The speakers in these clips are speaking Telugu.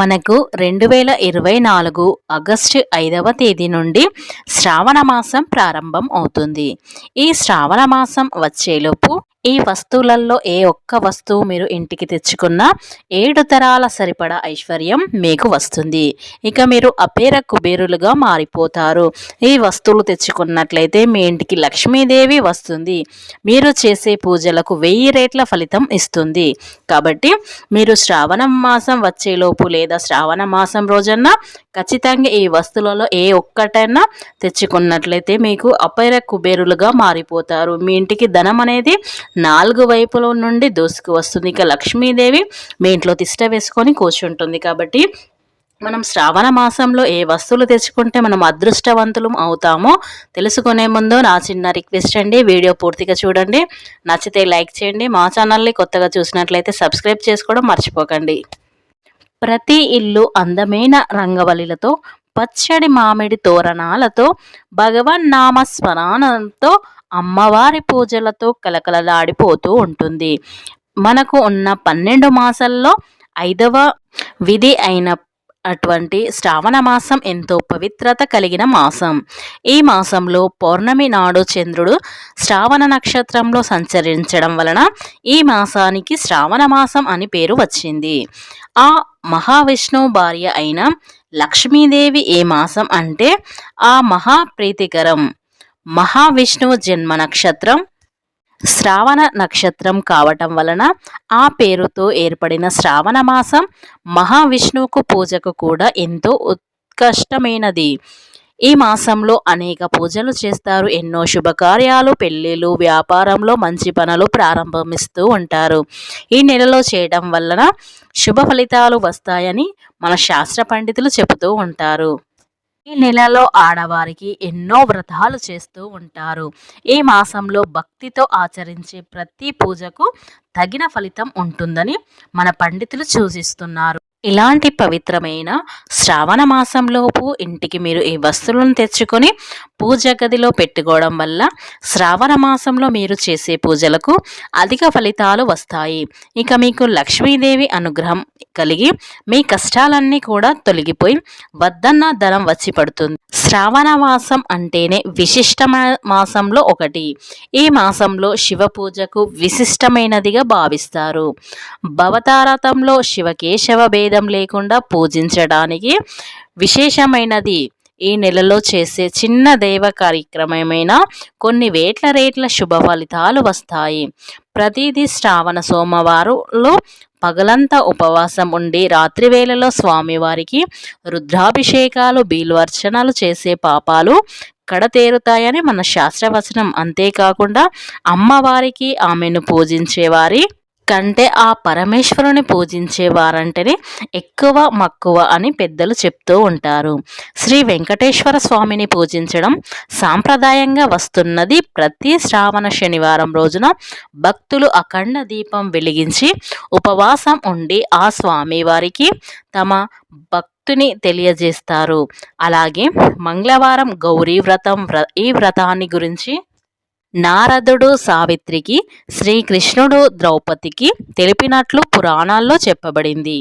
మనకు రెండు వేల ఇరవై నాలుగు ఆగస్టు ఐదవ తేదీ నుండి శ్రావణ మాసం ప్రారంభం అవుతుంది. ఈ శ్రావణ మాసం వచ్చేలోపు ఈ వస్తువులలో ఏ ఒక్క వస్తువు మీరు ఇంటికి తెచ్చుకున్నా ఏడు తరాల సరిపడా ఐశ్వర్యం మీకు వస్తుంది. ఇక మీరు అపేర కుబేరులుగా మారిపోతారు. ఈ వస్తువులు తెచ్చుకున్నట్లయితే మీ ఇంటికి లక్ష్మీదేవి వస్తుంది. మీరు చేసే పూజలకు వెయ్యి రేట్ల ఫలితం ఇస్తుంది. కాబట్టి మీరు శ్రావణ మాసం వచ్చేలోపు లేదా శ్రావణ మాసం రోజన్న ఖచ్చితంగా ఈ వస్తువులలో ఏ ఒక్కటైనా తెచ్చుకున్నట్లయితే మీకు అపైర కుబేరులుగా మారిపోతారు. మీ ఇంటికి ధనం అనేది నాలుగు వైపుల నుండి దూసుకు వస్తుంది. ఇక లక్ష్మీదేవి మీ ఇంట్లో తిష్ట వేసుకొని కూర్చుంటుంది. కాబట్టి మనం శ్రావణ మాసంలో ఏ వస్తువులు తెచ్చుకుంటే మనం అదృష్టవంతులం అవుతామో తెలుసుకునే ముందు నా చిన్న రిక్వెస్ట్ అండి. వీడియో పూర్తిగా చూడండి. నచ్చితే లైక్ చేయండి. మా ఛానల్ని కొత్తగా చూసినట్లయితే సబ్స్క్రైబ్ చేసుకోవడం మర్చిపోకండి. ప్రతి ఇల్లు అందమైన రంగవల్లిలతో పచ్చడి మామిడి తోరణాలతో భగవన్ నామస్మరణతో అమ్మవారి పూజలతో కలకలలాడిపోతూ ఉంటుంది. మనకు ఉన్న పన్నెండు మాసాల్లో ఐదవ విధి అయిన అటువంటి శ్రావణ మాసం ఎంతో పవిత్రత కలిగిన మాసం. ఈ మాసంలో పౌర్ణమి నాడు చంద్రుడు శ్రావణ నక్షత్రంలో సంచరించడం వలన ఈ మాసానికి శ్రావణ మాసం అని పేరు వచ్చింది. ఆ మహావిష్ణువు భార్య అయిన లక్ష్మీదేవి ఏ మాసం అంటే ఆ మహాప్రీతికరం. మహావిష్ణువు జన్మ నక్షత్రం శ్రావణ నక్షత్రం కావటం వలన ఆ పేరుతో ఏర్పడిన శ్రావణ మాసం మహావిష్ణువుకు పూజకు కూడా ఎంతో ఉత్కష్టమైనది. ఈ మాసంలో అనేక పూజలు చేస్తారు. ఎన్నో శుభకార్యాలు పెళ్ళిళ్ళు వ్యాపారంలో మంచి పనులు ప్రారంభమిస్తూ ఉంటారు. ఈ నెలలో చేయడం వలన శుభ ఫలితాలు వస్తాయని మన శాస్త్ర పండితులు చెబుతూ ఉంటారు. ఈ నెలలో ఆడవారికి ఎన్నో వ్రతాలు చేస్తూ ఉంటారు. ఈ మాసంలో భక్తితో ఆచరించే ప్రతి పూజకు తగిన ఫలితం ఉంటుందని మన పండితులు సూచిస్తున్నారు. ఇలాంటి పవిత్రమైన శ్రావణ మాసంలోపు ఇంటికి మీరు ఈ వస్తువులను తెచ్చుకొని పూజ గదిలో పెట్టుకోవడం వల్ల శ్రావణ మాసంలో మీరు చేసే పూజలకు అధిక ఫలితాలు వస్తాయి. ఇక మీకు లక్ష్మీదేవి అనుగ్రహం కలిగి మీ కష్టాలన్నీ కూడా తొలగిపోయి వద్దన్న ధనం వచ్చి పడుతుంది. శ్రావణ మాసం అంటేనే విశిష్ట మాసంలో ఒకటి. ఈ మాసంలో శివ పూజకు విశిష్టమైనదిగా భావిస్తారు. భవతారతంలో శివకేశవ భేద లేకుండా పూజించడానికి విశేషమైనది ఈ నెలలో చేసే చిన్న దైవ కార్యక్రమమైన కొన్ని వేట్ల రేట్ల శుభ ఫలితాలు వస్తాయి. ప్రతిదీ శ్రావణ సోమవారంలో పగలంతా ఉపవాసం ఉండి రాత్రి వేళలో స్వామివారికి రుద్రాభిషేకాలు బీల్వర్చనలు చేసే పాపాలు కడతేరుతాయని మన శాస్త్రవచనం. అంతేకాకుండా అమ్మవారికి ఆమెను పూజించేవారి కంటే ఆ పరమేశ్వరుని పూజించే వారంటేనే ఎక్కువ మక్కువ అని పెద్దలు చెప్తూ ఉంటారు. శ్రీ వెంకటేశ్వర స్వామిని పూజించడం సాంప్రదాయంగా వస్తున్నది ప్రతి శ్రావణ శనివారం రోజున భక్తులు అఖండ దీపం వెలిగించి ఉపవాసం ఉండి ఆ స్వామి వారికి తమ భక్తుని తెలియజేస్తారు. అలాగే మంగళవారం గౌరీ వ్రతం ఈ వ్రతాన్ని గురించి నారదుడు సావిత్రికి శ్రీకృష్ణుడు ద్రౌపదికి తెలిపినట్లు పురాణాల్లో చెప్పబడింది.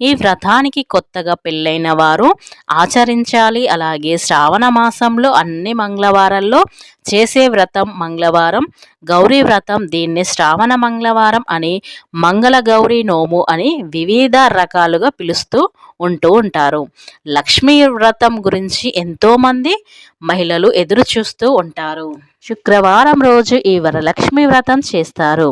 ఈ వ్రతానికి కొత్తగా పెళ్ళైన వారు ఆచరించాలి. అలాగే శ్రావణ మాసంలో అన్ని మంగళవారాల్లో చేసే వ్రతం మంగళవారం గౌరీ వ్రతం దీన్ని శ్రావణ మంగళవారం అని మంగళ గౌరీ నోము అని వివిధ రకాలుగా పిలుస్తూ ఉంటూ ఉంటారు. లక్ష్మీ వ్రతం గురించి ఎంతోమంది మహిళలు ఎదురు చూస్తూ ఉంటారు. శుక్రవారం రోజు ఈ వరలక్ష్మి వ్రతం చేస్తారు.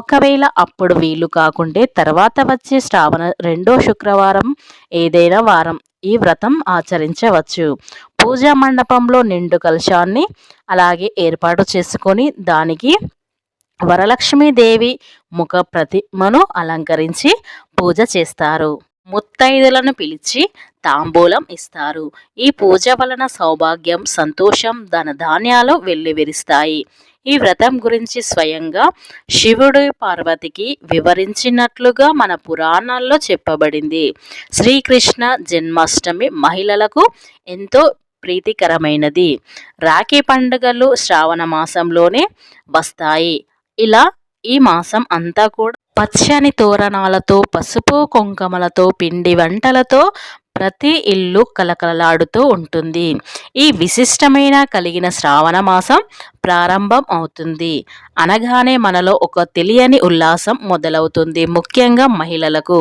ఒకవేళ అప్పుడు వీలు కాకుంటే తర్వాత వచ్చే శ్రావణ రెండో శుక్రవారం ఏదైనా వారం ఈ వ్రతం ఆచరించవచ్చు. పూజా మండపంలో నిండు కలశాన్ని అలాగే ఏర్పాటు చేసుకొని దానికి వరలక్ష్మీదేవి ముఖ ప్రతిమను అలంకరించి పూజ చేస్తారు. ముత్తైదులను పిలిచి తాంబూలం ఇస్తారు. ఈ పూజ వలన సౌభాగ్యం సంతోషం ధనధాన్యాలు వెల్లివిరుస్తాయి. ఈ వ్రతం గురించి స్వయంగా శివుడు పార్వతికి వివరించినట్లుగా మన పురాణాల్లో చెప్పబడింది. శ్రీకృష్ణ జన్మాష్టమి మహిళలకు ఎంతో ప్రీతికరమైనది. రాఖీ పండుగలు శ్రావణ మాసంలోనే వస్తాయి. ఇలా ఈ మాసం అంతా కూడా పచ్చని తోరణాలతో పసుపు కుంకుమలతో పిండి వంటలతో ప్రతి ఇల్లు కలకలలాడుతూ ఉంటుంది. ఈ విశిష్టమైన కలిగిన శ్రావణ మాసం ప్రారంభం అవుతుంది. అనగానే మనలో ఒక తెలియని ఉల్లాసం మొదలవుతుంది ముఖ్యంగా మహిళలకు.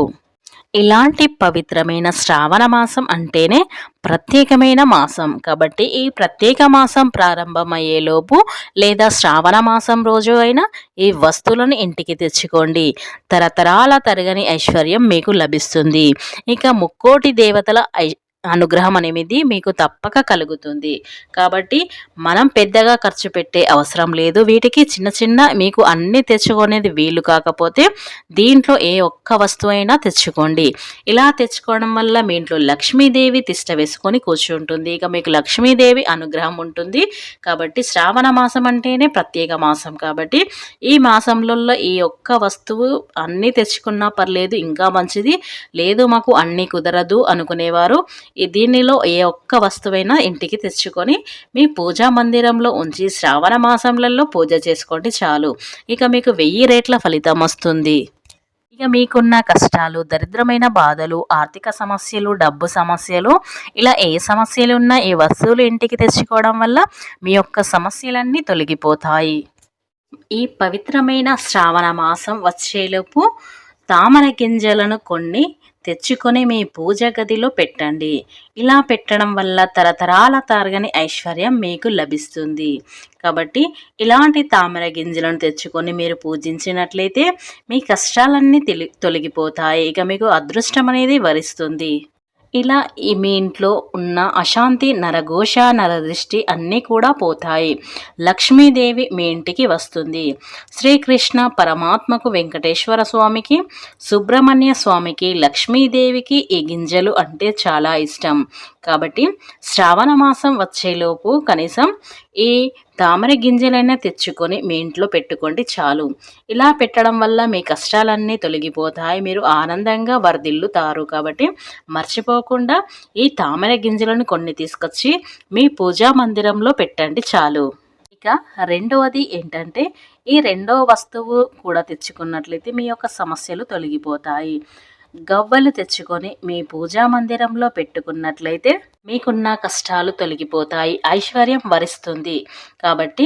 ఇలాంటి పవిత్రమైన శ్రావణ మాసం అంటేనే ప్రత్యేకమైన మాసం. కాబట్టి ఈ ప్రత్యేక మాసం ప్రారంభమయ్యేలోపు లేదా శ్రావణ మాసం రోజు అయినా ఈ వస్తువులను ఇంటికి తెచ్చుకోండి. తరతరాల తరగని ఐశ్వర్యం మీకు లభిస్తుంది. ఇక ముక్కోటి దేవతల ఐ అనుగ్రహం అనేది మీకు తప్పక కలుగుతుంది. కాబట్టి మనం పెద్దగా ఖర్చు పెట్టే అవసరం లేదు. వీటికి చిన్న చిన్న మీకు అన్నీ తెచ్చుకునేది వీలు కాకపోతే దీంట్లో ఏ ఒక్క వస్తువు అయినా తెచ్చుకోండి. ఇలా తెచ్చుకోవడం వల్ల మీ ఇంట్లో లక్ష్మీదేవి తిష్ట వేసుకొని కూర్చుంటుంది. ఇక మీకు లక్ష్మీదేవి అనుగ్రహం ఉంటుంది. కాబట్టి శ్రావణ మాసం అంటేనే ప్రత్యేక మాసం కాబట్టి ఈ మాసంలో ఈ ఒక్క వస్తువు అన్నీ తెచ్చుకున్నా పర్లేదు ఇంకా మంచిది. లేదు మాకు అన్నీ కుదరదు అనుకునేవారు. దీనిలో ఏ ఒక్క వస్తువైనా ఇంటికి తెచ్చుకొని మీ పూజా మందిరంలో ఉంచి శ్రావణ మాసంలలో పూజ చేసుకోండి చాలు. ఇక మీకు వెయ్యి రేట్ల ఫలితం వస్తుంది. ఇక మీకున్న కష్టాలు దరిద్రమైన బాధలు ఆర్థిక సమస్యలు డబ్బు సమస్యలు ఇలా ఏ సమస్యలు ఉన్నా ఈ వస్తువులు ఇంటికి తెచ్చుకోవడం వల్ల మీ యొక్క సమస్యలన్నీ తొలగిపోతాయి. ఈ పవిత్రమైన శ్రావణ మాసం వచ్చేలోపు తామర గింజలను కొన్ని తెచ్చుకొని మీ పూజ గదిలో పెట్టండి. ఇలా పెట్టడం వల్ల తరతరాల తరగని ఐశ్వర్యం మీకు లభిస్తుంది. కాబట్టి ఇలాంటి తామర గింజలను తెచ్చుకొని మీరు పూజించినట్లయితే మీ కష్టాలన్నీ తొలగిపోతాయి. ఇక మీకు అదృష్టం అనేది వరిస్తుంది. ఇలా ఈ మీ ఇంట్లో ఉన్న అశాంతి నరఘోష నరదృష్టి అన్నీ కూడా పోతాయి. లక్ష్మీదేవి మీ ఇంటికి వస్తుంది. శ్రీకృష్ణ పరమాత్మకు వెంకటేశ్వర స్వామికి సుబ్రహ్మణ్య స్వామికి లక్ష్మీదేవికి ఈ గింజలు అంటే చాలా ఇష్టం. కాబట్టి శ్రావణ మాసం వచ్చేలోపు కనీసం ఈ తామర గింజలైనా తెచ్చుకొని మీ ఇంట్లో పెట్టుకోండి చాలు. ఇలా పెట్టడం వల్ల మీ కష్టాలన్నీ తొలగిపోతాయి మీరు ఆనందంగా వరదిల్లుతారు కాబట్టి మర్చిపోకుండా ఈ తామర గింజలను కొన్ని తీసుకొచ్చి మీ పూజా మందిరంలో పెట్టండి చాలు. ఇక రెండవది ఏంటంటే ఈ రెండవ వస్తువు కూడా తెచ్చుకున్నట్లయితే మీ యొక్క సమస్యలు తొలగిపోతాయి. గవ్వలు తెచ్చుకొని మీ పూజా మందిరంలో పెట్టుకున్నట్లయితే మీకున్న కష్టాలు తొలగిపోతాయి ఐశ్వర్యం వరిస్తుంది. కాబట్టి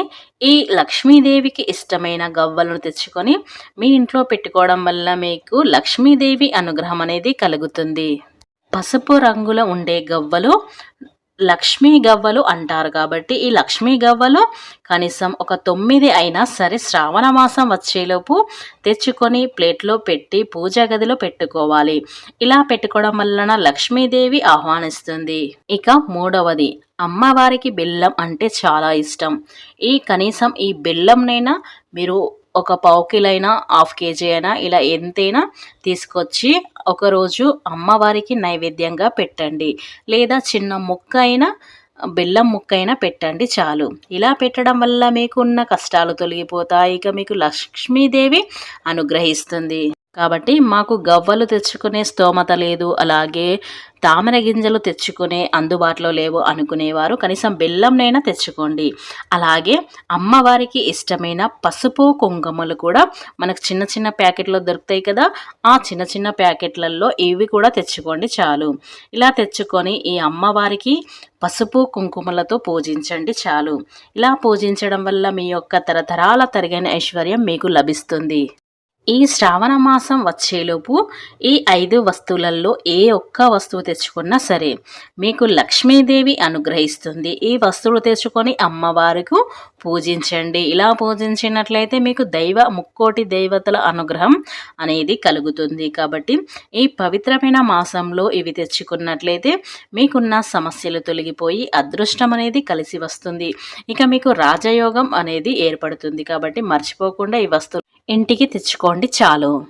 ఈ లక్ష్మీదేవికి ఇష్టమైన గవ్వలను తెచ్చుకొని మీ ఇంట్లో పెట్టుకోవడం వల్ల మీకు లక్ష్మీదేవి అనుగ్రహం అనేది కలుగుతుంది. పసుపు రంగులో ఉండే గవ్వలు లక్ష్మీ గవ్వలు అంటారు కాబట్టి ఈ లక్ష్మీ గవ్వలు కనీసం ఒక తొమ్మిది అయినా సరే శ్రావణ మాసం వచ్చేలోపు తెచ్చుకొని ప్లేట్లో పెట్టి పూజా గదిలో పెట్టుకోవాలి. ఇలా పెట్టుకోవడం వలన లక్ష్మీదేవి ఆహ్వానిస్తుంది. ఇక మూడవది అమ్మవారికి బెల్లం అంటే చాలా ఇష్టం. ఈ కనీసం ఈ బెల్లంనైనా మీరు ఒక పావు కిలైనా హాఫ్ కేజీ అయినా ఇలా ఎంతైనా తీసుకొచ్చి ఒకరోజు అమ్మవారికి నైవేద్యంగా పెట్టండి. లేదా చిన్న ముక్క అయినా బెల్లం ముక్కైనా పెట్టండి చాలు. ఇలా పెట్టడం వల్ల మీకున్న కష్టాలు తొలగిపోతాయి. ఇక మీకు లక్ష్మీదేవి అనుగ్రహిస్తుంది. కాబట్టి మాకు గవ్వలు తెచ్చుకునే స్తోమత లేదు అలాగే తామర గింజలు తెచ్చుకునే అందుబాటులో లేవు అనుకునేవారు. కనీసం బెల్లంనైనా తెచ్చుకోండి. అలాగే అమ్మవారికి ఇష్టమైన పసుపు కుంకుమలు కూడా మనకు చిన్న చిన్న ప్యాకెట్లో దొరుకుతాయి కదా ఆ చిన్న చిన్న ప్యాకెట్లలో ఇవి కూడా తెచ్చుకోండి చాలు. ఇలా తెచ్చుకొని ఈ అమ్మవారికి పసుపు కుంకుమలతో పూజించండి చాలు. ఇలా పూజించడం వల్ల మీ యొక్క తరతరాల తరిగిన ఐశ్వర్యం మీకు లభిస్తుంది. ఈ శ్రావణ మాసం వచ్చేలోపు ఈ ఐదు వస్తువులలో ఏ ఒక్క వస్తువు తెచ్చుకున్నా సరే మీకు లక్ష్మీదేవి అనుగ్రహిస్తుంది. ఈ వస్తువులు తెచ్చుకొని అమ్మవారికి పూజించండి. ఇలా పూజించినట్లయితే మీకు దైవ ముక్కోటి దేవతల అనుగ్రహం అనేది కలుగుతుంది. కాబట్టి ఈ పవిత్రమైన మాసంలో ఇవి తెచ్చుకున్నట్లయితే మీకున్న సమస్యలు తొలగిపోయి అదృష్టం అనేది కలిసి వస్తుంది. ఇక మీకు రాజయోగం అనేది ఏర్పడుతుంది. కాబట్టి మర్చిపోకుండా ఈ వస్తువులు ఇంటికి తెచ్చుకోండి చాలు.